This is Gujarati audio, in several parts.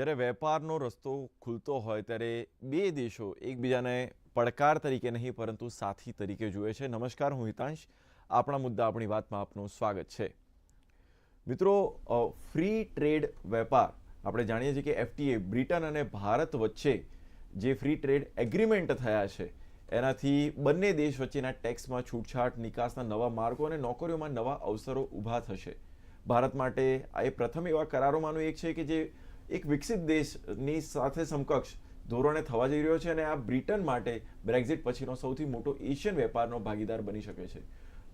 જ્યારે વેપારનો રસ્તો ખુલતો હોય ત્યારે બે દેશો એકબીજાને પડકાર તરીકે નહીં, પરંતુ સાથી તરીકે જુએ છે. નમસ્કાર, હું હિતાંશ. આપણા મુદ્દા આપણી વાતમાં આપનું સ્વાગત છે. મિત્રો ફ્રી ટ્રેડ વેપાર. આપણે જાણીએ છીએ કે એફટીએ બ્રિટન અને ભારત વચ્ચે જે ફ્રી ટ્રેડ એગ્રીમેન્ટ થયા છે, એનાથી બંને દેશ વચ્ચેના ટેક્સમાં છૂટછાટ, નિકાસના નવા માર્ગો અને નોકરીઓમાં નવા અવસરો ઊભા થશે. ભારત માટે આ એ પ્રથમ એવા કરારોમાંનું એક છે કે જે એક વિકસિત દેશની સાથે સમકક્ષ ધોરણે થવા જઈ રહ્યો છે અને આ બ્રિટન માટે બ્રેક્ઝિટ પછીનો સૌથી મોટો એશિયન વેપારનો ભાગીદાર બની શકે છે.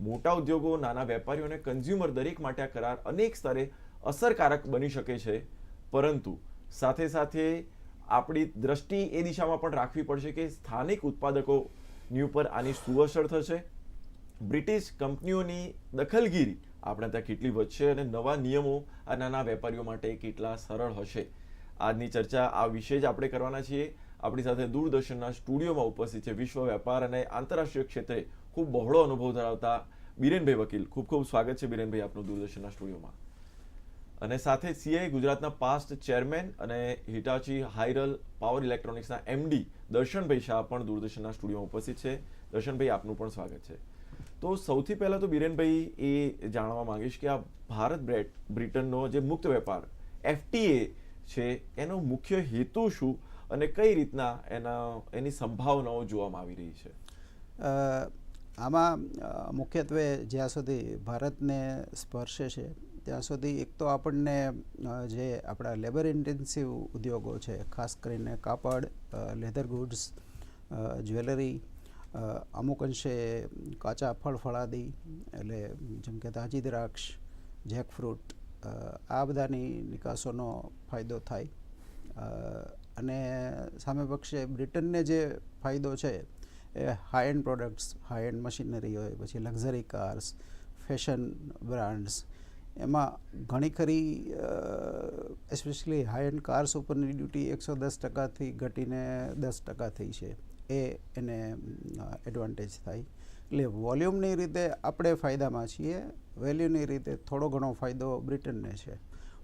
મોટા ઉદ્યોગો, નાના વેપારીઓ અને કન્ઝ્યુમર દરેક માટે આ કરાર અનેક સ્તરે અસરકારક બની શકે છે. પરંતુ સાથે સાથે આપણી દ્રષ્ટિ એ દિશામાં પણ રાખવી પડશે કે સ્થાનિક ઉત્પાદકોની ઉપર આની શું અસર થશે. બ્રિટિશ કંપનીઓની દખલગીરી આપણે ત્યાં કેટલી વધશે અને નવા નિયમો આ નાના વેપારીઓ માટે કેટલા સરળ હશે? આજની ચર્ચા આ વિશે જ આપણે કરવાના છીએ. આપણી સાથે દૂરદર્શનના સ્ટુડિયોમાં ઉપસ્થિત છે વિશ્વ વેપાર અને આંતરરાષ્ટ્રીય ક્ષેત્રે ખૂબ બહોળો અનુભવ ધરાવતા બિરેનભાઈ વકીલ. ખૂબ ખૂબ સ્વાગત છે બિરેનભાઈ આપનું દૂરદર્શનના સ્ટુડિયોમાં. અને સાથે સીઆઈ ગુજરાતના પાસ્ટ ચેરમેન અને હિટાચી હાઇરલ પાવર ઇલેક્ટ્રોનિક્સના એમડી દર્શનભાઈ શાહ પણ દૂરદર્શનના સ્ટુડિયોમાં ઉપસ્થિત છે. દર્શનભાઈ આપનું પણ સ્વાગત છે. તો સૌથી પહેલા તો બિરેનભાઈ એ જાણવા માંગીશ કે આ ભારત બ્રેટ, બ્રિટનનો જે મુક્ત વેપાર, એફટીએ છે, એનો મુખ્ય હેતુ શું અને કઈ રીતના એના, એની સંભાવનાઓ જોવામાં આવી રહી છે? આમાં મુખ્યત્વે જ્યાં સુધી ભારતને સ્પર્શે છે, ત્યાં સુધી એક તો આપણને જે આપણા લેબર ઇન્ટેન્સિવ ઉદ્યોગો છે, ખાસ કરીને કાપડ લેધર ગુડ્સ જ્વેલરી અમુક અંશે કાચા ફળ ફળાદી, એટલે જેમ કે તાજી દ્રાક્ષ, જેકફ્રૂટ આ બધાની નિકાસોનો ફાયદો થાય. અને સામે પક્ષે બ્રિટનને જે ફાયદો છે, એ high end products high end machinery હોય, પછી લક્ઝરી કાર્સ ફેશન બ્રાન્ડ્સ એમાં ઘણી ખરી એસ્પેશિયલી હાઈ એન્ડ કાર્સ ઉપરની ડ્યુટી એકસો દસ ટકાથી ઘટીને દસ ટકા થઈ છે. એ એને એડવાન્ટેજ થાય. એટલે વોલ્યુમની રીતે આપણે ફાયદામાં છીએ વેલ્યુની રીતે થોડો ઘણો ફાયદો બ્રિટનને છે.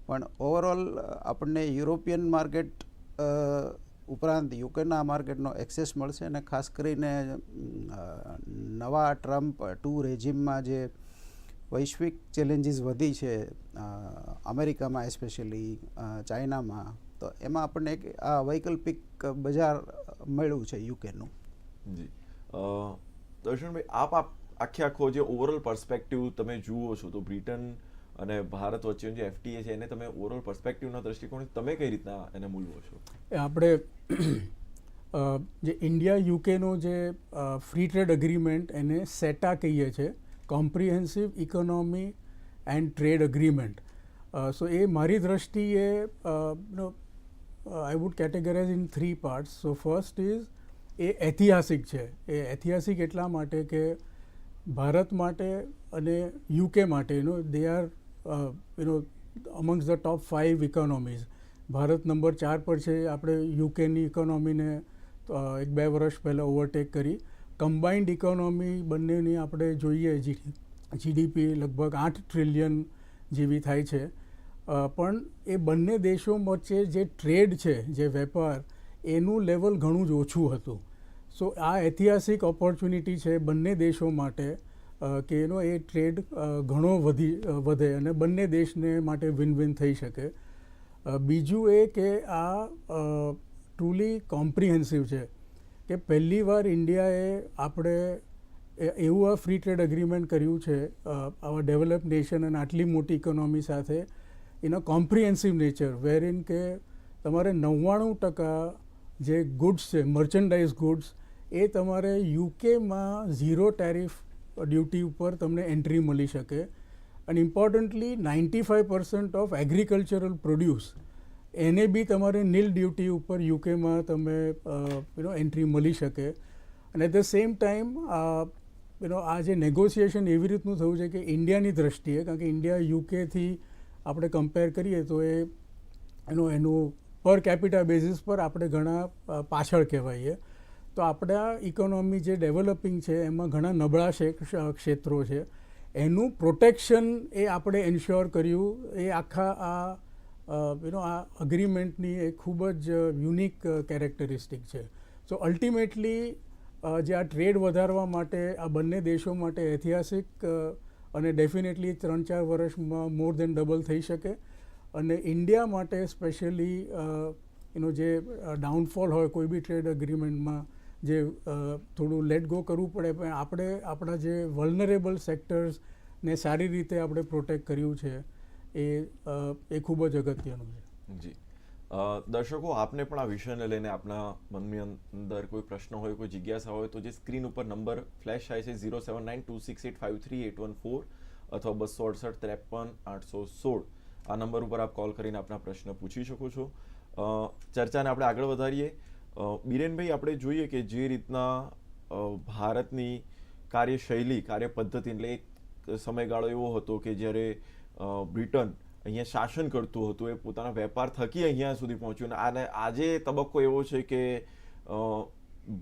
પણ ઓવરઓલ આપણને યુરોપિયન માર્કેટ ઉપરાંત યુકેના માર્કેટનો એક્સેસ મળશે અને ખાસ કરીને નવા ટ્રમ્પ ટુ રેજિમમાં જે વૈશ્વિક ચેલેન્જીસ વધી છે અમેરિકામાં એસ્પેશિયલી ચાઇનામાં, તો એમાં આપણને એક આ વૈકલ્પિક બજાર મળ્યું છે યુકેનું. જી. દર્શનભાઈ આપ આપ આખે આખો જે ઓવરઓલ પર્સપેક્ટિવ તમે જુઓ છો તો બ્રિટન અને ભારત વચ્ચેનું જે એફટીએ છે એને તમે ઓવરઓલ પર્સપેક્ટિવના દ્રષ્ટિકોણથી તમે કઈ રીતના એને મૂલવો છો? એ આપણે જે ઇન્ડિયા યુકેનો જે ફ્રી ટ્રેડ અગ્રીમેન્ટ એને સેટા કહીએ છીએ comprehensive economy and trade agreement so એ મારી દ્રષ્ટિએ I would categorize in three parts so first is એ ઐતિહાસિક છે. એ ઐતિહાસિક એટલા માટે કે ભારત માટે અને યુકે માટે you no they are you know among the top five economies Bharat number ચાર પર છે, આપણે યુકેની ઇકોનોમીને એક બે વર્ષ પહેલાં ઓવરટેક કરી. કમ્બાઇન્ડ ઇકોનોમી બંનેની આપણે જોઈએ જીડીપી લગભગ આઠ ટ્રિલિયન જેવી થાય છે. પણ એ બંને દેશો વચ્ચે જે ટ્રેડ છે, જે વેપાર, એનું લેવલ ઘણું જ ઓછું હતું. સો આ ઐતિહાસિક ઓપોર્ચ્યુનિટી છે બંને દેશો માટે કે એનો એ ટ્રેડ ઘણો વધી વધે અને બંને દેશને માટે વિન વિન થઈ શકે. બીજું એ કે આ ટ્રુલી કોમ્પ્રિહેન્સિવ છે કે પહેલી વાર ઇન્ડિયાએ આપણે એવું આ ફ્રી ટ્રેડ અગ્રીમેન્ટ કર્યું છે આવા ડેવલપ નેશન અને આટલી મોટી ઇકોનોમી સાથે in a comprehensive nature where in કે તમારે નવ્વાણું ટકા જે ગુડ્સ છે મર્ચન્ડાઇઝ ગુડ્સ એ તમારે યુકેમાં ઝીરો ટેરિફ ડ્યુટી ઉપર તમને એન્ટ્રી મળી શકે. અને importantly ninety five percent of agricultural produce એને બી તમારે નીલ ડ્યુટી ઉપર યુકેમાં તમે યુનો એન્ટ્રી મળી શકે. અને at the same time you know આ જે નેગોસિએશન એવી રીતનું થયું છે કે ઇન્ડિયાની દ્રષ્ટિએ, કારણ કે ઇન્ડિયા યુકેથી આપણે કમ્પેર કરીએ તો એ એનો, એનું પર કેપિટા બેઝિસ પર આપણે ઘણા પાછળ કહેવાઈએ. તો આપણા ઇકોનોમી જે ડેવલપિંગ છે, એમાં ઘણા નબળા ક્ષ- ક્ષેત્રો છે. એનું પ્રોટેક્શન એ આપણે એન્શ્યોર કર્યું. એ આખા, આ યુનો આ અગ્રીમેન્ટની એ ખૂબ જ યુનિક કેરેક્ટરિસ્ટિક છે. સો અલ્ટિમેટલી જે આ ટ્રેડ વધારવા માટે આ બંને દેશો માટે ઐતિહાસિક અને ડેફિનેટલી ત્રણ ચાર વર્ષમાં મોર દેન ડબલ થઈ શકે. અને ઇન્ડિયા માટે સ્પેશિયલી એનો જે ડાઉનફોલ હોય કોઈ બી ટ્રેડ અગ્રીમેન્ટમાં જે થોડું લેટ ગો કરવું પડે, પણ આપણે આપણા જે વલનરેબલ સેક્ટર્સને સારી રીતે આપણે પ્રોટેક્ટ કર્યું છે, એ એ ખૂબ જ અગત્યનું છે. જી. દર્શકો, આપને પણ આ વિષયને લઈને આપના મનની અંદર કોઈ પ્રશ્ન હોય, કોઈ જિજ્ઞાસા હોય, તો જે સ્ક્રીન ઉપર નંબર ફ્લેશ થાય છે zero seven nine two six eight five three eight one four અથવા બસો અડસઠ ત્રેપન આઠસો સોળ. આ નંબર ઉપર આપ કોલ કરીને આપના પ્રશ્ન પૂછી શકો છો. ચર્ચાને આપણે આગળ વધારીએ. બિરેનભાઈ, આપણે જોઈએ કે જે રીતના ભારતની કાર્યશૈલી, કાર્યપદ્ધતિ, એટલે એક સમયગાળો એવો હતો કે જ્યારે બ્રિટન અહીંયા શાસન કરતું હતું, એ પોતાના વેપાર થકી અહીંયા સુધી પહોંચ્યું અને આજે તબક્કો એવો છે કે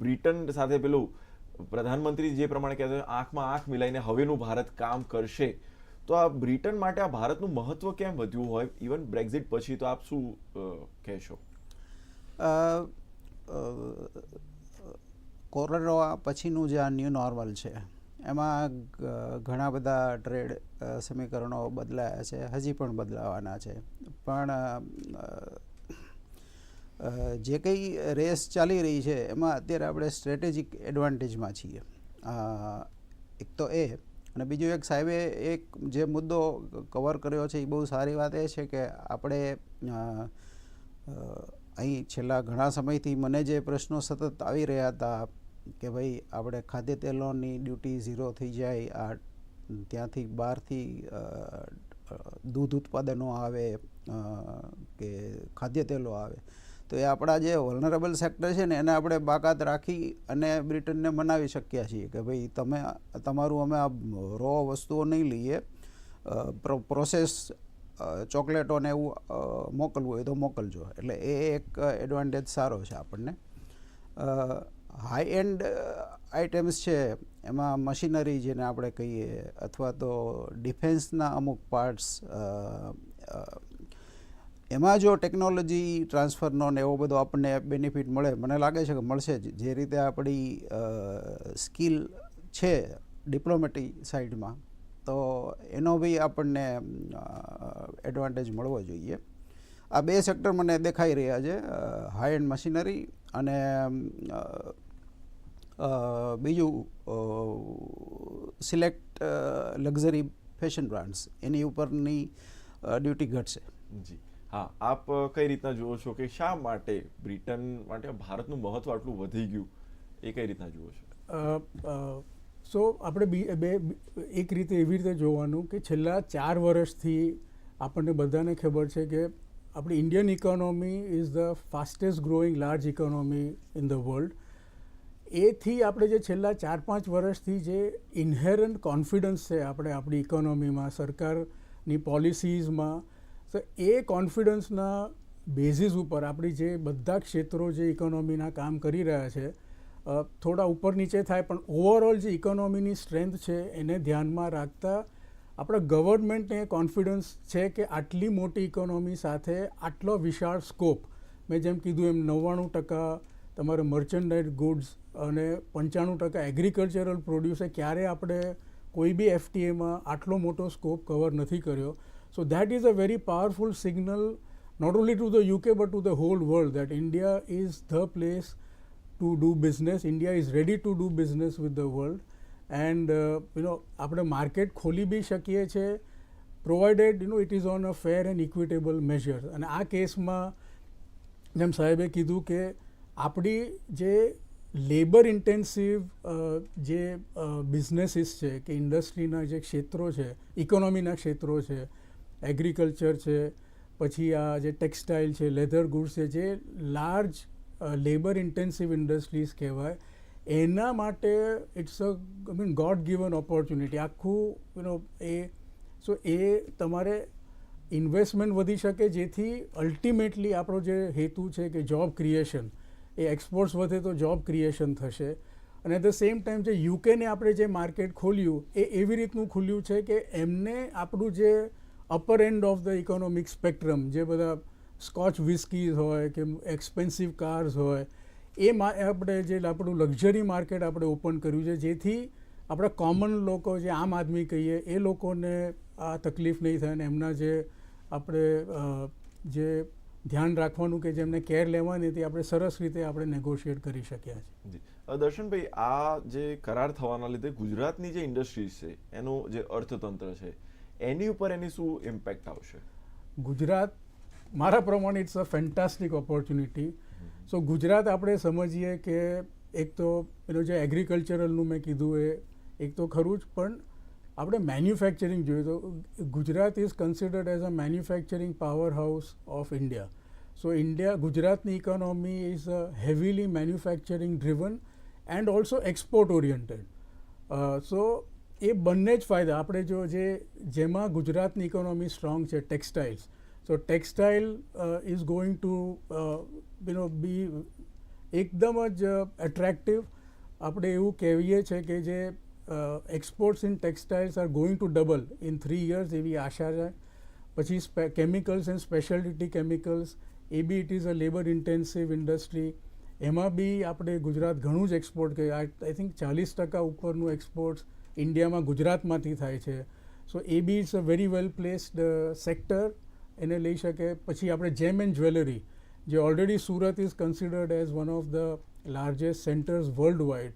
બ્રિટન સાથે પેલું પ્રધાનમંત્રી જે પ્રમાણે કહેતા આંખમાં આંખ મિલાઈને હવેનું ભારત કામ કરશે. તો આ બ્રિટન માટે આ ભારતનું મહત્વ કેમ વધ્યું હોય? ઇવન બ્રેક્ઝિટ પછી તો આપ શું કહેશો? કોરોના પછીનું જે આ ન્યૂ નોર્મલ છે એમાં ઘણા બધા ટ્રેડ સમીકરણો બદલાયા છે, હજી પણ બદલાવાના છે. પણ જે કંઈ રેસ ચાલી રહી છે, એમાં અત્યારે આપણે સ્ટ્રેટેજિક એડવાન્ટેજમાં છીએ. એક તો એ અને બીજું એક સાહેબે એક જે મુદ્દો કવર કર્યો છે, એ બહુ સારી વાત એ છે કે આપણે અહીં છેલ્લા ઘણા સમયથી મને જે પ્રશ્નો સતત આવી રહ્યા હતા કે ભાઈ, આપણે ખાદ્ય તેલોની ડ્યુટી ઝીરો થઈ જાય, આ ત્યાંથી બહારથી દૂધ ઉત્પાદનો આવે કે ખાદ્ય તેલો આવે. તો એ આપણા જે વલનરેબલ સેક્ટર છે ને, એને આપણે બાકાત રાખી અને બ્રિટનને મનાવી શક્યા છીએ કે ભાઈ, તમે, તમારું અમે આ રો વસ્તુઓ નહીં લઈએ પ્રો- પ્રોસેસ ચોકલેટોને એવું મોકલવું હોય તો મોકલજો. એટલે એ એક એડવાન્ટેજ સારો છે આપણને. હાઈ એન્ડ આઇટમ્સ છે, એમાં મશીનરી જેને આપણે કહીએ, અથવા તો ડિફેન્સના અમુક પાર્ટ્સ એમાં જો ટેકનોલોજી ટ્રાન્સફરનો ને એવો બધો આપણને બેનિફિટ મળે, મને લાગે છે કે મળશે જ. જે રીતે આપણી સ્કિલ છે ડિપ્લોમેટિક સાઈડમાં તો એનો બી આપણને એડવાન્ટેજ મળવો જોઈએ. આ બે સેક્ટર મને દેખાઈ રહ્યા છે હાઈ એન્ડ મશીનરી અને બીજું સિલેક્ટ લક્ઝરી ફેશન બ્રાન્ડ્સ એની ઉપરની ડ્યુટી ઘટશે. જી. હા આપ કઈ રીતના જુઓ છો કે શા માટે બ્રિટન માટે ભારતનું મહત્વ આટલું વધી ગયું? એ કઈ રીતના જુઓ છો? સો આપણે બી બે એક રીતે એવી રીતે જોવાનું કે છેલ્લા ચાર વર્ષથી આપણને બધાને ખબર છે કે આપણી Indian economy is the fastest growing large economy in the world એથી આપણે જે છેલ્લા ચાર પાંચ વર્ષથી જે ઇન્હેરન્ટ કોન્ફિડન્સ છે આપણે આપણી ઇકોનોમીમાં સરકારની પોલિસીઝમાં તો એ કોન્ફિડન્સના બેઝિસ ઉપર આપણી જે બધા ક્ષેત્રો જે ઇકોનોમીના કામ કરી રહ્યા છે થોડા ઉપર નીચે થાય, પણ ઓવરઓલ જે ઇકોનોમીની સ્ટ્રેન્થ છે એને ધ્યાનમાં રાખતા આપણા ગવર્મેન્ટને કોન્ફિડન્સ છે કે આટલી મોટી ઇકોનોમી સાથે આટલો વિશાળ સ્કોપ મેં જેમ કીધું એમ નવ્વાણું ટકા તમારે મર્ચન્ડાઇઝ ગુડ્સ અને પંચાણું ટકા એગ્રીકલ્ચરલ પ્રોડ્યુસે ક્યારે આપણે કોઈ બી એફટીએમાં આટલો મોટો સ્કોપ કવર નથી કર્યો so that is a very powerful signal not only to the UK but to the whole world, that India is the place to do business. India is ready to do business with the world. And uh, you આપણે માર્કેટ ખોલી બી શકીએ છીએ provided you know it is on a fair and equitable major અને આ કેસમાં જેમ સાહેબે કીધું કે આપણી જે લેબર ઇન્ટેન્સિવ જે બિઝનેસીસ છે કે ઇન્ડસ્ટ્રીના જે ક્ષેત્રો છે ઇકોનોમીના ક્ષેત્રો છે એગ્રીકલ્ચર છે પછી આ જે ટેક્સટાઇલ છે લેધર ગુડ્સ છે જે લાર્જ લેબર ઇન્ટેન્સિવ ઇન્ડસ્ટ્રીઝ કહેવાય એના માટે it's a I mean God given opportunity આખું યુ નો એ સો એ તમારે ઇન્વેસ્ટમેન્ટ વધી શકે જેથી અલ્ટિમેટલી આપણો જે હેતુ છે કે જોબ ક્રિએશન એ એક્સપોર્ટ્સ વધે તો જોબ ક્રિએશન થશે. અને એટ ધ સેમ ટાઈમ જે યુકેને આપણે જે માર્કેટ ખોલ્યું, એ એવી રીતનું ખુલ્યું છે કે એમને આપણું જે upper end of the economic spectrum જે બધા સ્કોચ વિસ્કીઝ હોય, કે એક્સપેન્સિવ કાર્સ હોય એ આપણે જે આપણું લક્ઝરી માર્કેટ આપણે ઓપન કર્યું છે જેથી આપણા કોમન લોકો જે આમ આદમી કહીએ એ લોકોને આ તકલીફ નહીં થાય અને એમના જે આપણે જે ધ્યાન રાખવાનું કે જેમને કેર લેવાની હતી આપણે સરસ રીતે આપણે નેગોશિએટ કરી શક્યા છે. દર્શનભાઈ આ જે કરાર થવાના લીધે ગુજરાતની જે ઇન્ડસ્ટ્રીઝ છે એનું જે અર્થતંત્ર છે એની ઉપર એની શું ઇમ્પેક્ટ આવશે? ગુજરાત મારા પ્રમાણે it's a fantastic opportunity so Gujarat આપણે સમજીએ કે એક તો પેલું જે એગ્રીકલ્ચરલનું મેં કીધું એ, એક તો ખરું જ, પણ આપણે મેન્યુફેક્ચરિંગ જોઈએ તો Gujarat is considered as a manufacturing power house of India so India ગુજરાતની economy is heavily manufacturing driven and also export oriented so એ બંને જ ફાયદા. આપણે જો જે, જેમાં ગુજરાતની ઇકોનોમી સ્ટ્રોંગ છે textiles so textile is going to you know બી એકદમ જ એટ્રેક્ટિવ આપણે એવું કહેવીએ છીએ કે જે exports in textiles are going to double in three years એવી આશા છે પછી કેમિકલ્સ એન્ડ સ્પેશિયાલિટી કેમિકલ્સ એ બી it is a labour intensive industry એમાં બી આપણે ગુજરાત ઘણું જ એક્સપોર્ટ કરીએ આઈ થિંક ચાલીસ ટકા ઉપરનું એક્સપોર્ટ્સ ઇન્ડિયામાં ગુજરાતમાંથી થાય છે. સો એ બી it's a very well placed sector એને લઈ શકે. પછી આપણે જેમ એન્ડ જ્વેલરી જે already Surat is considered as one of the largest centres worldwide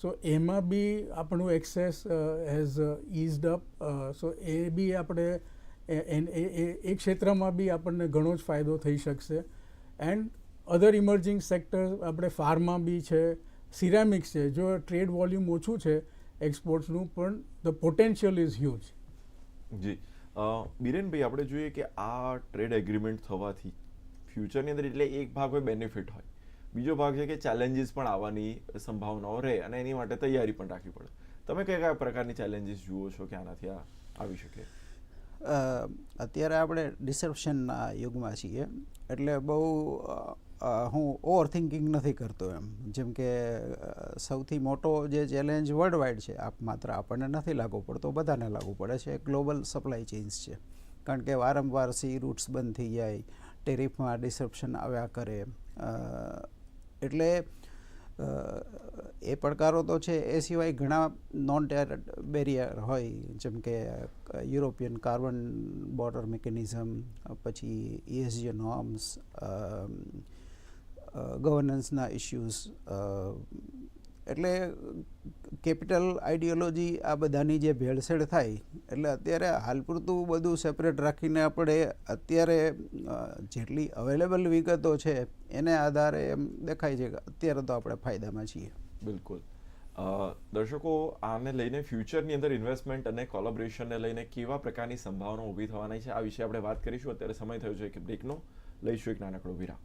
so એમાં બી આપણું access has eased up so એ બી આપણે, એ ક્ષેત્રમાં બી આપણને ઘણો જ ફાયદો થઈ શકશે. એન્ડ અધર ઇમર્જિંગ સેક્ટર આપણે ફાર્મા બી છે સિરામિક્સ છે. જો ટ્રેડ વોલ્યુમ ઓછું છે એક્સપોર્ટ્સનું પણ the potential is huge ji. Birenbhai, આપણે જોઈએ કે આ ટ્રેડ એગ્રીમેન્ટ થવાથી ફ્યુચરની અંદર એટલે એક ભાગ હોય બેનિફિટ હોય. બીજો ભાગ છે કે ચેલેન્જીસ પણ આવવાની સંભાવનાઓ રહે અને એની માટે તૈયારી પણ રાખવી પડે. તમે કયા કયા પ્રકારની ચેલેન્જીસ જુઓ છો કે આનાથી આ આવી શકે? અત્યારે આપણે ડિસેપ્શનના યુગમાં છીએ. એટલે બહુ હું ઓવર થિંકિંગ નથી કરતો એમ. જેમ કે સૌથી મોટો જે ચેલેન્જ વર્લ્ડ વાઇડ છે, આપ માત્ર આપણને નથી લાગુ પડતો, બધાને લાગુ પડે છે. ગ્લોબલ સપ્લાય ચેન્જ છે. કારણ કે વારંવાર સી રૂટ્સ બંધ થઈ જાય ટેરિફમાં ડિસેપ્શન આવ્યા કરે. એટલે એ પડકારો તો છે, એ સિવાય ઘણા નોન ટેર બેરિયર હોય, જેમ કે યુરોપિયન કાર્બન બોર્ડર મિકેનિઝમ પછી ઇએસજી નોર્મ્સ ગવર્નન્સના ઇશ્યુઝ એટલે કેપિટલ આઈડિયોલોજી આ બધાની જે ભેળસેળ થાય, એટલે અત્યારે હાલ પૂરતું બધું સેપરેટ રાખીને આપણે અત્યારે જેટલી અવેલેબલ વિગતો છે, એને આધારે એમ દેખાય છે કે અત્યારે તો આપણે ફાયદામાં છીએ. બિલકુલ. દર્શકો, આને લઈને ફ્યુચરની અંદર ઇન્વેસ્ટમેન્ટ અને કોલોબરેશનને લઈને કેવા પ્રકારની સંભાવના ઊભી થવાની છે, આ વિશે આપણે વાત કરીશું. અત્યારે સમય થયો છે કે બ્રેકનો લઈશું એક નાનકડો વિરામ.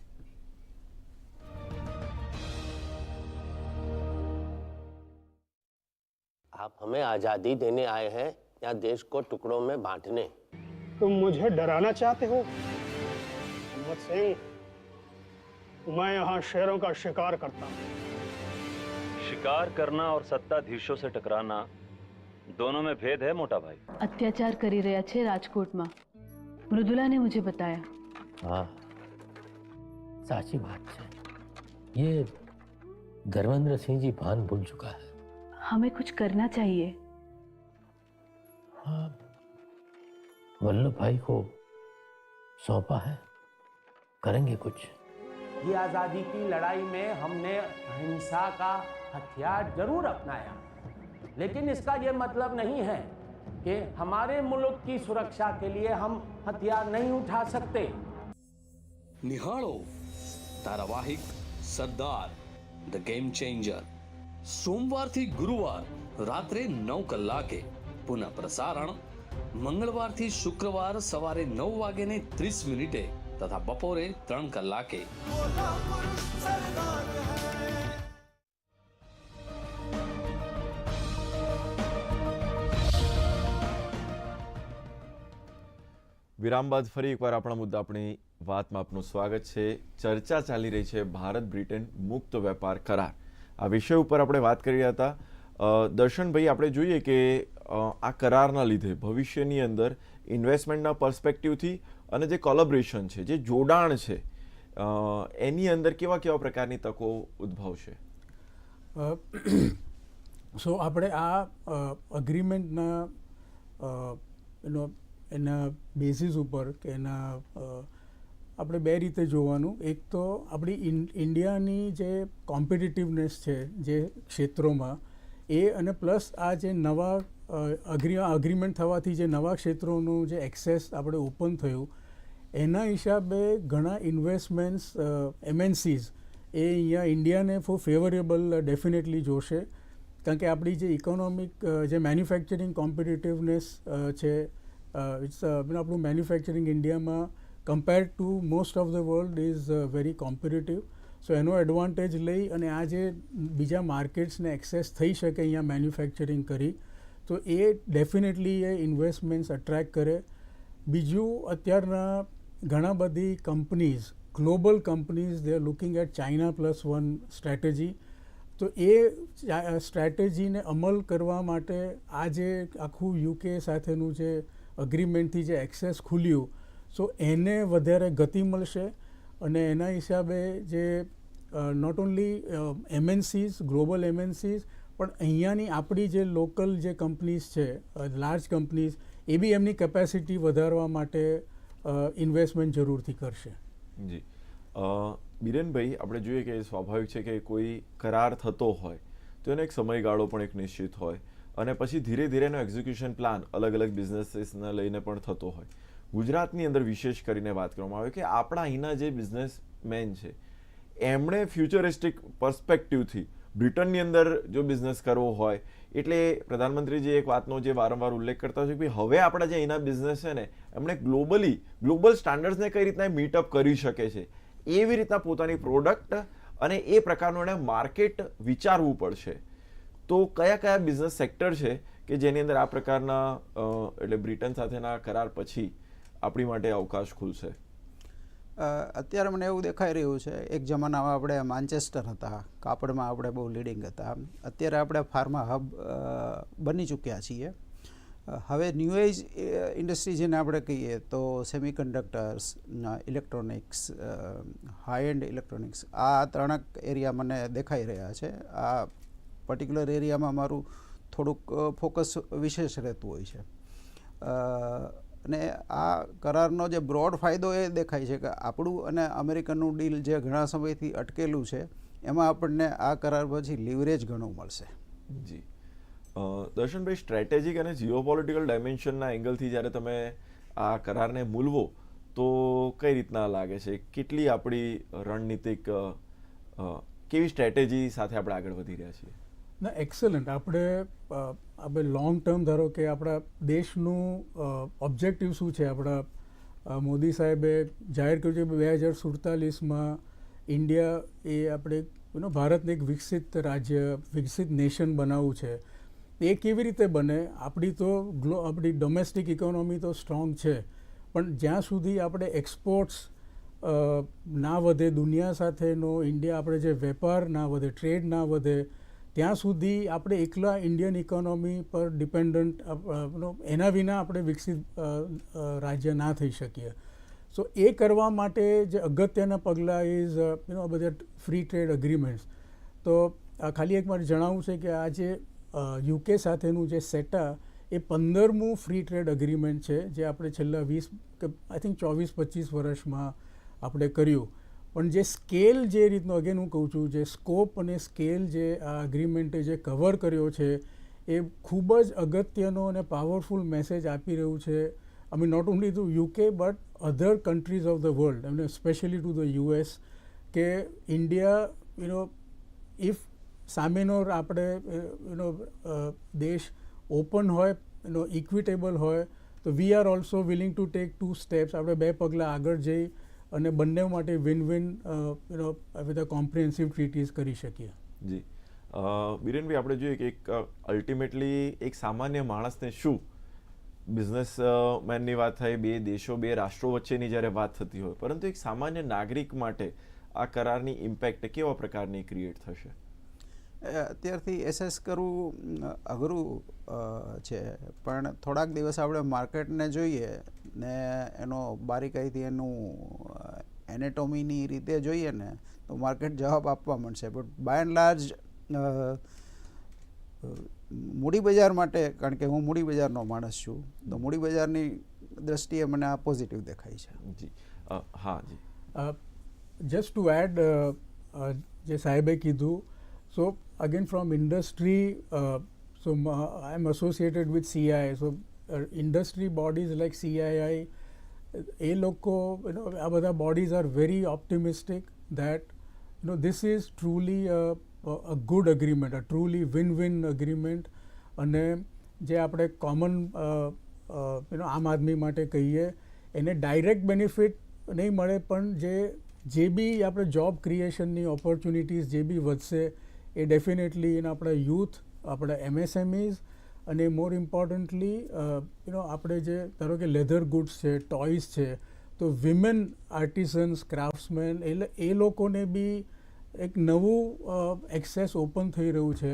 आप हमें आज़ादी देने आए हैं या देश को टुकड़ों में बांटने? तुम मुझे डराना चाहते हो? मैं यहाँ शेरों का शिकार करता हूँ। शिकार करना और सत्ताधीशों से टकराना दोनों में भेद है मोटा भाई। अत्याचार करी रहे छे राजकोट में। मृदुला ने मुझे बताया। हाँ साची बात है। ये धर्मेंद्र सिंह जी भान भूल चुका है। हमें कुछ करना चाहिए। हाँ। वल्लभ भाई को सौंपा है। करेंगे कुछ। ये आज़ादी की लड़ाई में हमने अहिंसा का हथियार ज़रूर अपनाया। लेकिन इसका यह मतलब नहीं है कि हमारे मुल्क की सुरक्षा के लिए हम हथियार नहीं उठा सकते। निहारो धारावाहिक सरदार द गेम चेंजर। સોમવારથી ગુરુવાર, રાત્રે નવ કલાકે. પુનઃ પ્રસારણ, મંગળવારથી શુક્રવાર સવારે નવ વાગે ત્રીસ મિનિટે તથા બપોરે ત્રણ કલાકે. વિરામ બાદ ફરી એકવાર આપણા મુદ્દા આપણી વાતમાં આપનું સ્વાગત છે. ચર્ચા ચાલી રહી છે ભારત બ્રિટન મુક્ત વેપાર કરાર. આ વિષય ઉપર આપણે વાત કરી રહ્યા હતા. દર્શનભાઈ, આપણે જોઈએ કે આ કરારના લીધે ભવિષ્યની અંદર ઇન્વેસ્ટમેન્ટના પર્સપેક્ટિવથી અને જે કોલેબરેશન છે, જે જોડાણ છે એની અંદર કેવા કેવા પ્રકારની તકો ઉદ્ભવશે? સો આપણે આ અગ્રીમેન્ટના એનો, એના બેઝિસ ઉપર કે એના આપણે બે રીતે જોવાનું. એક તો આપણી ઇન્ડિયાની જે કોમ્પિટિટિવનેસ છે જે ક્ષેત્રોમાં, એ અને પ્લસ આ જે નવા અગ્રી અગ્રીમેન્ટ થવાથી જે નવા ક્ષેત્રોનું જે એક્સેસ આપણે ઓપન થયું, એના હિસાબે ઘણા ઇન્વેસ્ટમેન્ટ્સ એમએનસીઝ એ અહીંયા ઇન્ડિયાને ફોર ફેવરેબલ ડેફિનેટલી જોશે. કારણ કે આપણી જે ઇકોનોમિક જે મેન્યુફેક્ચરિંગ કોમ્પિટિટિવનેસ છે ઇટ્સ આપણું મેન્યુફેક્ચરિંગ ઇન્ડિયામાં compare to most of the world is very competitive so એનો એડવાન્ટેજ લઈ અને આ જે બીજા માર્કેટ્સને એક્સેસ થઈ શકે અહીંયા મેન્યુફેક્ચરિંગ કરી, તો એ ડેફિનેટલી એ ઇન્વેસ્ટમેન્ટ્સ અટ્રેક્ટ કરે. બીજું, અત્યારના ઘણા બધી companies global companies they are looking at China plus one strategy તો એ સ્ટ્રેટેજીને અમલ કરવા માટે આ જે આખું યુકે સાથેનું જે અગ્રીમેન્ટથી જે એક્સેસ ખુલ્યું સો એને વધારે ગતિ મળશે અને એના હિસાબે જે not only MNCs global MNCs પણ અહીંયાની આપણી જે લોકલ જે કંપનીઝ છે લાર્જ કંપનીઝ એ બી એમની કેપેસિટી વધારવા માટે ઇન્વેસ્ટમેન્ટ જરૂરથી કરશે. જી. બિરેનભાઈ, આપણે જોઈએ કે સ્વાભાવિક છે કે કોઈ કરાર થતો હોય, તો એનો એક સમયગાળો પણ એક નિશ્ચિત હોય, અને પછી ધીરે ધીરે એનો એક્ઝિક્યુશન પ્લાન અલગ અલગ બિઝનેસીસને લઈને પણ થતો હોય. ગુજરાતની અંદર વિશેષ કરીને વાત કરવામાં આવે કે આપણા અહીંના જે બિઝનેસમેન છે, એમણે ફ્યુચરિસ્ટિક પર્સપેક્ટિવથી બ્રિટનની અંદર જો બિઝનેસ કરવો હોય, એટલે પ્રધાનમંત્રીજી એક વાતનો જે વારંવાર ઉલ્લેખ કરતા હોય કે હવે આપણા જે અહીંના બિઝનેસ છે ને, એમણે ગ્લોબલી ગ્લોબલ સ્ટાન્ડર્ડ્સને કઈ રીતના મીટઅપ કરી શકે છે, એવી રીતના પોતાની પ્રોડક્ટ અને એ પ્રકારનું એણે માર્કેટ વિચારવું પડશે. તો કયા કયા બિઝનેસ સેક્ટર છે કે જેની અંદર આ પ્રકારના એટલે બ્રિટન સાથેના કરાર પછી આપણી માટે અવકાશ ખુલશે? અત્યારે મને એવું દેખાઈ રહ્યું છે, એક જમાનામાં આપણે માન્ચેસ્ટર હતા, કાપડમાં આપણે બહુ લીડિંગ હતા. અત્યારે આપણે ફાર્મા હબ બની ચૂક્યા છીએ. હવે ન્યૂ એજ ઇન્ડસ્ટ્રી જેને આપણે કહીએ તો semiconductors electronics high end electronics આ ત્રણક એરિયા મને દેખાઈ રહ્યા છે. આ પર્ટિક્યુલર એરિયામાં મારું થોડુંક ફોકસ વિશેષ રહેતું હોય છે. અને આ કરારનો જે બ્રોડ ફાયદો એ દેખાય છે કે આપણું અને અમેરિકનનું ડીલ જે ઘણા સમયથી અટકેલું છે, એમાં આપણને આ કરાર પછી લિવરેજ ઘણું મળશે. જી. દર્શનભાઈ, સ્ટ્રેટેજિક અને જીઓપોલિટિકલ ડાયમેન્શનના એંગલથી જ્યારે તમે આ કરારને મૂલવો, તો કઈ રીતના લાગે છે? કેટલી આપણી રણનીતિક કેવી સ્ટ્રેટેજી સાથે આપણે આગળ વધી રહ્યા છીએ? ના એક્સેલન્ટ આપણે આપણે લોંગ ટર્મ ધારો કે આપણા દેશનું ઓબ્જેક્ટિવ શું છે? આપણા મોદી સાહેબે જાહેર કર્યું છે બે હજાર સુડતાલીસમાં ઇન્ડિયા એ આપણે યુનો ભારતને એક વિકસિત રાજ્ય, વિકસિત નેશન બનાવવું છે. એ કેવી રીતે બને? આપણી તો ગ્લો આપણી ડોમેસ્ટિક ઇકોનોમી તો સ્ટ્રોંગ છે. પણ જ્યાં સુધી આપણે એક્સપોર્ટ્સ ના વધે, દુનિયા સાથેનો, ઇન્ડિયા આપણે જે વેપાર ના વધે ટ્રેડ ના વધે ત્યાં સુધી આપણે એકલા ઇન્ડિયન ઇકોનોમી પર ડિપેન્ડન્ટ એના વિના આપણે વિકસિત રાજ્ય ના થઈ શકીએ. સો એ કરવા માટે જે અગત્યના પગલાં ઇઝ યુ બધા ફ્રી ટ્રેડ અગ્રીમેન્ટ્સ તો ખાલી એક મારે જણાવવું છે કે આ જે યુકે સાથેનું જે સેટા, એ પંદરમું ફ્રી ટ્રેડ અગ્રીમેન્ટ છે, જે આપણે છેલ્લા વીસ, કે આઈ થિંક ચોવીસ પચીસ વર્ષમાં આપણે કર્યું. પણ જે સ્કેલ જે રીતનો અગેન હું કહું છું, જે સ્કોપ અને સ્કેલ જે આ અગ્રીમેન્ટે જે કવર કર્યો છે, એ ખૂબ જ અગત્યનો અને પાવરફુલ મેસેજ આપી રહ્યું છે. I mean not only to UK but other countries of the world એમને સ્પેશિયલી ટુ ધ યુએસ કે ઇન્ડિયા યુ નો ઇફ સામેનો આપણે યુ નો દેશ ઓપન હોય એનો ઇક્વિટેબલ હોય, તો we are also willing to take two steps આપણે બે પગલાં આગળ જઈ અને બંને માટે વિન વિન યુ બધા કોમ્પ્રિહેન્સિવ ટ્રીટીઝ કરી શકીએ. જી. બિરેનભાઈ, આપણે જોઈએ કે એક અલ્ટિમેટલી એક સામાન્ય માણસને શું બિઝનેસ મેનની વાત થાય, બે દેશો, બે રાષ્ટ્રો વચ્ચેની જ્યારે વાત થતી હોય, પરંતુ એક સામાન્ય નાગરિક માટે આ કરારની ઇમ્પેક્ટ કેવા પ્રકારની ક્રિએટ થશે? અત્યારથી એસેસ કરવું અઘરું છે. પણ થોડાક દિવસ આપણે માર્કેટને જોઈએ ને એનો બારીકાઈથી એનું એનેટોમીની રીતે જોઈએ ને તો માર્કેટ જવાબ આપવા મળશે બટ બાય એન્ડ લાર્જ મૂડી બજાર માટે કારણ કે હું મૂડી બજારનો માણસ છું તો મૂડી બજારની દ્રષ્ટિએ મને આ પોઝિટિવ દેખાય છે. જી. હા જી. જસ્ટ ટુ એડ જે સાહેબે કીધું so again from industry so I am associated with CI so industry bodies like CII એ લોકો you know, આ બધા bodies are very optimistic that you know this is a, a good agreement a truly win win agreement. અને જે આપણે કોમન યુ નો આમ આદમી માટે કહીએ એને ડાયરેક્ટ બેનિફિટ નહીં મળે પણ જે જે બી આપણે જોબ ક્રિએશનની ઓપોર્ચ્યુનિટીઝ જે બી વધશે એ ડેફિનેટલી એના આપણા યુથ આપણા એમએસએમઈઝ અને મોર ઇમ્પોર્ટન્ટલી યુ નો આપણે જે, ધારો કે લેધર ગુડ્સ છે ટોયસ છે, તો વિમેન આર્ટિસન્સ ક્રાફ્ટ્સમેન એટલે એ લોકોને બી એક નવું એક્સેસ ઓપન થઈ રહ્યું છે.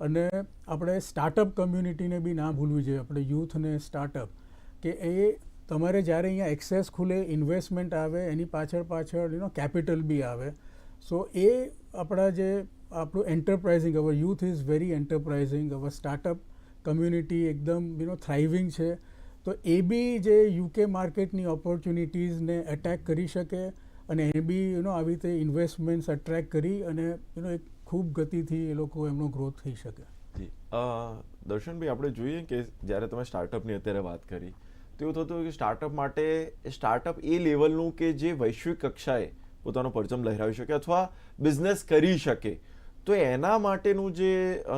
અને આપણે સ્ટાર્ટઅપ કમ્યુનિટીને બી ના ભૂલવી જોઈએ, આપણે યુથને સ્ટાર્ટઅપ કે એ તમારે જ્યારે અહીંયા એક્સેસ ખુલે ઇન્વેસ્ટમેન્ટ આવે, એની પાછળ પાછળ યુનો કેપિટલ બી આવે. સો એ આપણા જે આપણું enterprising our youth is very enterprising our startup community એકદમ યુ નો થ્રાઇવિંગ છે. તો એ બી જે યુકે માર્કેટની ઓપોર્ચ્યુનિટીઝને એટેક કરી શકે અને એ બી યુનો આવી રીતે ઇન્વેસ્ટમેન્ટ્સ એટ્રેક કરી અને યુનો એક ખૂબ ગતિથી એ લોકો એમનો ગ્રોથ થઈ શકે. જી. દર્શનભાઈ, આપણે જોઈએ કે જ્યારે તમે સ્ટાર્ટઅપની અત્યારે વાત કરી, તો એવું થતું કે સ્ટાર્ટઅપ માટે સ્ટાર્ટઅપ એ લેવલનું કે જે વૈશ્વિક કક્ષાએ પોતાનો પરચમ લહેરાવી શકે અથવા બિઝનેસ કરી શકે. તો એના માટેનું જે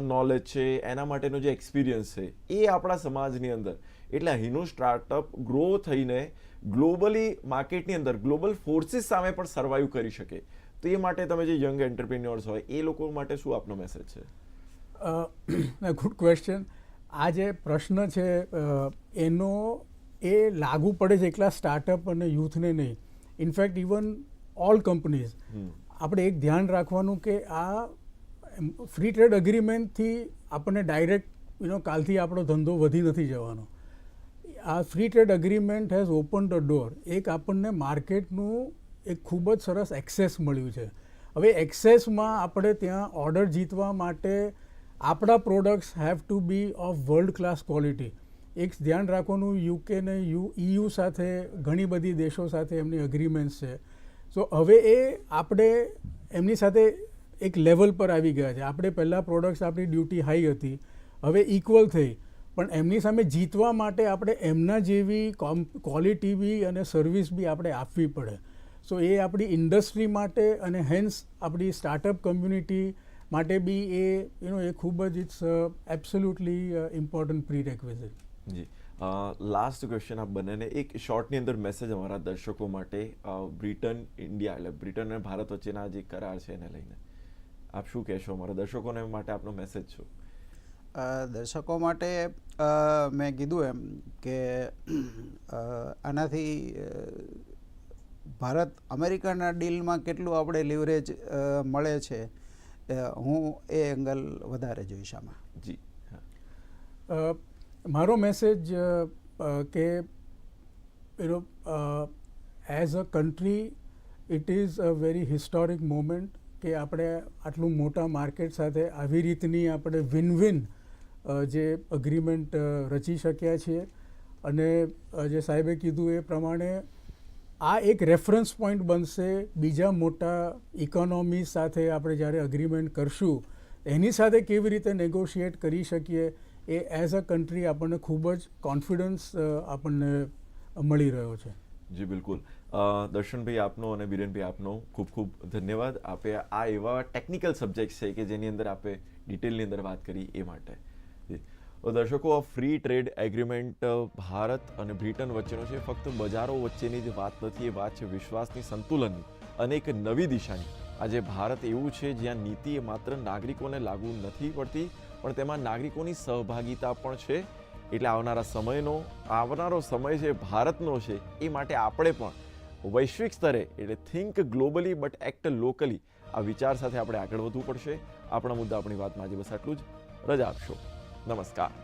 નોલેજ છે એના માટેનો જે એક્સપિરિયન્સ છે એ આપણા સમાજની અંદર. એટલે અહીંનું સ્ટાર્ટઅપ ગ્રો થઈને ગ્લોબલી માર્કેટની અંદર ગ્લોબલ ફોર્સિસ સામે પણ સર્વાઈવ કરી શકે. તો એ માટે તમે જે યંગ એન્ટરપ્રિન્યોર્સ હોય એ લોકો માટે શું આપનો મેસેજ છે? ગુડ ક્વેશ્ચન આ જે પ્રશ્ન છે એનો એ લાગુ પડે છે એકલા સ્ટાર્ટઅપ અને યુથને નહીં. ઇનફેક્ટ ઇવન ઓલ કંપનીઝ આપણે એક ધ્યાન રાખવાનું કે આ ફ્રી ટ્રેડ અગ્રીમેન્ટથી આપણને ડાયરેક્ટ યુનો કાલથી આપણો ધંધો વધી નથી જવાનો. આ free trade agreement has open the door એક આપણને માર્કેટનું એક ખૂબ જ સરસ એક્સેસ મળ્યું છે. હવે એક્સેસમાં આપણે ત્યાં ઓર્ડર જીતવા માટે આપણા products have to be of world class quality એક ધ્યાન રાખવાનું યુકે ને યુ ઇયુ સાથે ઘણી બધી દેશો સાથે એમની અગ્રીમેન્ટ્સ છે. સો હવે એ આપણે એમની સાથે એક લેવલ પર આવી ગયા છે. આપણે પહેલાં પ્રોડક્ટ્સ આપણી ડ્યુટી હાઈ હતી. હવે ઇક્વલ થઈ. પણ એમની સામે જીતવા માટે આપણે એમના જેવી કોમ ક્વોલિટી બી અને સર્વિસ બી આપણે આપવી પડે. સો એ આપણી ઇન્ડસ્ટ્રી માટે અને હેન્સ આપણી સ્ટાર્ટઅપ કમ્યુનિટી માટે બી એ યુ નો એ ખૂબ જ it's absolutely important prerequisite ji. Last question આપ બંનેને એક શોર્ટની અંદર મેસેજ અમારા દર્શકો માટે બ્રિટન ઇન્ડિયા એટલે બ્રિટન અને ભારત વચ્ચેના જે કરાર છે એને લઈને. આપ શું કહેશો? અમારા દર્શકોને માટે આપનો મેસેજ શું? દર્શકો માટે મેં કીધું એમ કે આનાથી ભારત અમેરિકાના ડીલમાં કેટલું આપણે લિવરેજ મળે છે હું એ એંગલ વધારે જોઈશ આમાં. જી મારો મેસેજ કે you know as a country it is a very historic moment કે આપણે આટલું મોટા માર્કેટ સાથે આવી રીતની આપણે વિન વિન જે અગ્રીમેન્ટ રચી શક્યા છીએ. અને જે સાહેબે કીધું એ પ્રમાણે આ એક રેફરન્સ પોઈન્ટ બનશે બીજા મોટા ઇકોનોમી સાથે આપણે જ્યારે અગ્રીમેન્ટ કરશું, એની સાથે કેવી રીતે નેગોશિએટ કરી શકીએ એ એઝ અ કન્ટ્રી આપણને ખૂબ જ કોન્ફિડન્સ આપણને મળી રહ્યો છે. જી, બિલકુલ. દર્શનભાઈ આપનો અને બિરેનભાઈ આપનો ખૂબ ખૂબ ધન્યવાદ. આપે આ એવા ટેકનિકલ સબ્જેક્ટ છે કે જેની અંદર આપે ડિટેલની અંદર વાત કરી એ માટે. દર્શકો, આ ફ્રી ટ્રેડ એગ્રીમેન્ટ ભારત અને બ્રિટન વચ્ચેનો છે. ફક્ત બજારો વચ્ચેની જ વાત નથી, એ વાત છે વિશ્વાસની સંતુલનની અને એક નવી દિશાની. આજે ભારત એવું છે, જ્યાં નીતિ એ માત્ર નાગરિકોને લાગુ નથી પડતી, પણ તેમાં નાગરિકોની સહભાગિતા પણ છે. એટલે આવનારા સમયનો, આવનારો સમય છે ભારતનો છે, એ માટે આપણે પણ વૈશ્વિક સ્તરે એટલે think globally but act locally આ વિચાર સાથે આપણે આગળ વધવું પડશે. આપણા મુદ્દા આપણી વાતમાં આજે બસ આટલું જ. રજા આપશો. નમસ્કાર.